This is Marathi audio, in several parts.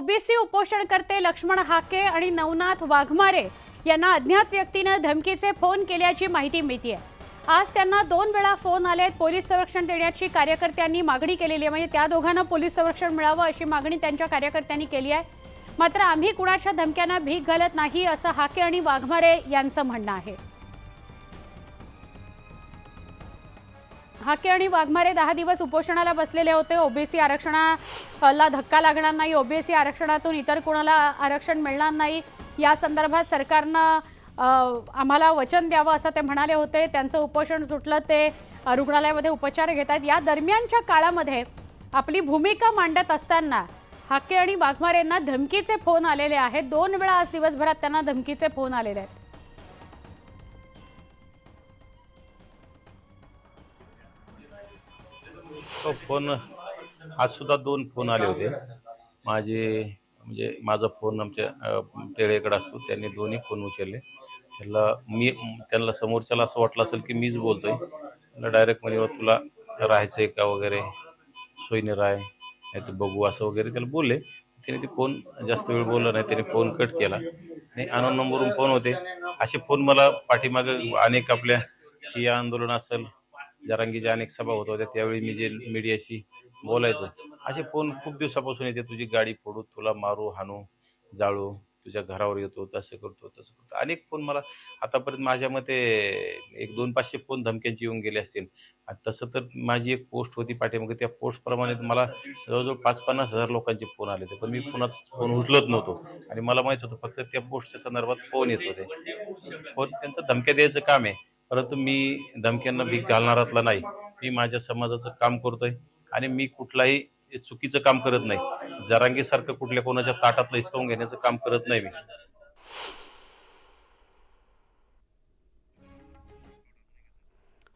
ओबीसी उपोषणकर्ते लक्ष्मण हाके आणि नवनाथ वाघमारे यांना अज्ञात व्यक्तीनं धमकीचे फोन केल्याची माहिती मिळतीये. आज त्यांना दोन वेळा फोन आले आहेत पोलीस संरक्षण देण्याची कार्यकर्त्यांनी मागणी केलेली आहे. म्हणजे त्या दोघांना पोलीस संरक्षण मिळावं अशी मागणी त्यांच्या कार्यकर्त्यांनी केली आहे. मात्र आम्ही कुणाच्या धमक्यांना भीक घालत नाही असं हाके आणि वाघमारे यांचं म्हणणं आहे. हाके आणि वाघमारे दहा दिवस उपोषणाला बसलेले होते. ओबीसी आरक्षणाला धक्का लागणार नाही. ओबीसी आरक्षणातून इतर कोणाला आरक्षण मिळणार नाही. या संदर्भात सरकारनं आम्हाला वचन द्यावं असं ते म्हणाले होते. त्यांचं उपोषण सुटलं ते रुग्णालयामध्ये उपचार घेत आहेत या दरम्यानच्या काळामध्ये आपली भूमिका मांडत असताना हाके आणि वाघमारेंना धमकीचे फोन आलेले आहेत. दोन वेळा आज दिवसभरात त्यांना धमकीचे फोन आलेले आहेत. तो फोन आज सुद्धा दोन फोन आले होते. माझे म्हणजे माझा फोन आमच्या टेळेकडे असतो त्यांनी दोन्ही फोन उचलले. त्याला मी त्यांना समोरच्याला असं वाटलं असेल की मीच बोलतोय. त्याला डायरेक्ट म्हणजे "वा हो, तुला राहायचंय का वगैरे? सोयीने राय नाही तर बघू असं वगैरे त्याला बोलले. त्याने ते फोन जास्त वेळ बोलला नाही त्याने फोन कट केला. आणि अनोन नंबरवरून फोन होते. असे फोन मला पाठीमागे अनेक आपल्या हे आंदोलन असेल जरांगीच्या अनेक सभा होत होत्या त्यावेळी मी जे मीडियाशी बोलायचो. असे फोन खूप दिवसापासून येते तुझी गाडी फोडू तुला मारू हाणू जाळू तुझ्या घरावर येतो तसं करतो तसं करतो. अनेक फोन मला आतापर्यंत माझ्या मते एक दोन पाचशे फोन धमक्यांचे येऊन गेले असतील. आणि तसं तर माझी एक पोस्ट होती पाठीमागे त्या पोस्टप्रमाणे मला जवळजवळ पाच पन्नास हजार लोकांचे फोन आले होते. पण मी पुन्हा फोन उचलत नव्हतो. आणि मला माहीत होतं फक्त त्या पोस्टच्या संदर्भात फोन येत होते. फोन त्यांचं धमक्या द्यायचं काम आहे. परंतु मी धमक्यांना भीक घालणारातला नाही. मी माझ्या समाजाचं काम करतोय आणि मी कुठलाही चुकीचं काम करत नाही. जरांगीसारखं कुठल्या कोणाच्या ताटातलं हिसकावून घेण्याचं काम करत नाही मी.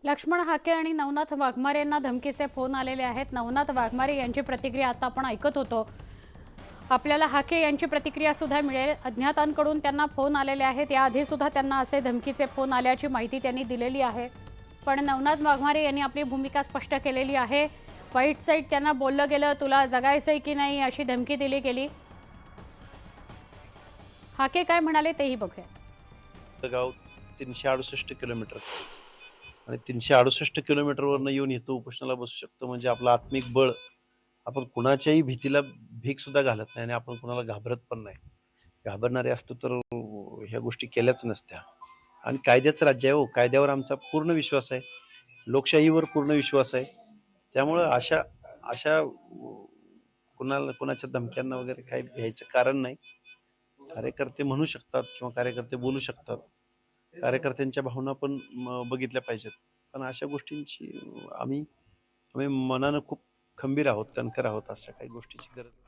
लक्ष्मण हाके आणि नवनाथ वाघमारे यांना धमकीचे फोन आलेले आहेत. नवनाथ वाघमारे यांची प्रतिक्रिया आता आपण ऐकत होतो. आपल्याला हाके यांची प्रतिक्रिया सुद्धा मिळेल. अज्ञातांकडून त्यांना फोन आलेले आहेत. याआधी सुद्धा त्यांना असे धमकीचे फोन आल्याची माहिती त्यांनी दिलेली आहे. पण नवनाथ वाघमारे यांनी आपली भूमिका स्पष्ट केलेली आहे. वाईट साईड त्यांना बोललं गेलं तुला जगायचंय की नाही? अशी धमकी दिली गेली. हाके काय म्हणाले तेही बघूया. गाव तीनशे अडुसष्ट किलोमीटर आणि तीनशे अडुसष्ट किलोमीटरवरनं येऊन इथं उपोषणाला बसू शकतो म्हणजे आपलं आत्मिक बळ आपण कुणाच्याही भीतीला भीक सुद्धा घालत नाही आणि आपण कुणाला घाबरत पण नाही. घाबरणारे असतो तर ह्या गोष्टी केल्याच नसत्या. आणि कायद्याचं राज्य आहे हो. कायद्यावर आमचा पूर्ण विश्वास आहे. लोकशाहीवर पूर्ण विश्वास आहे. त्यामुळं अशा अशा कुणाला कुणाच्या धमक्यांना वगैरे काही भ्यायचं कारण नाही. कार्यकर्ते म्हणू शकतात किंवा कार्यकर्ते बोलू शकतात. कार्यकर्त्यांच्या भावना पण म, बघितल्या पाहिजेत. पण अशा गोष्टींची आम्ही आम्ही मनानं खूप खंबीर आहोत कणखर आहोत अशा काही गोष्टीची गरज नाही.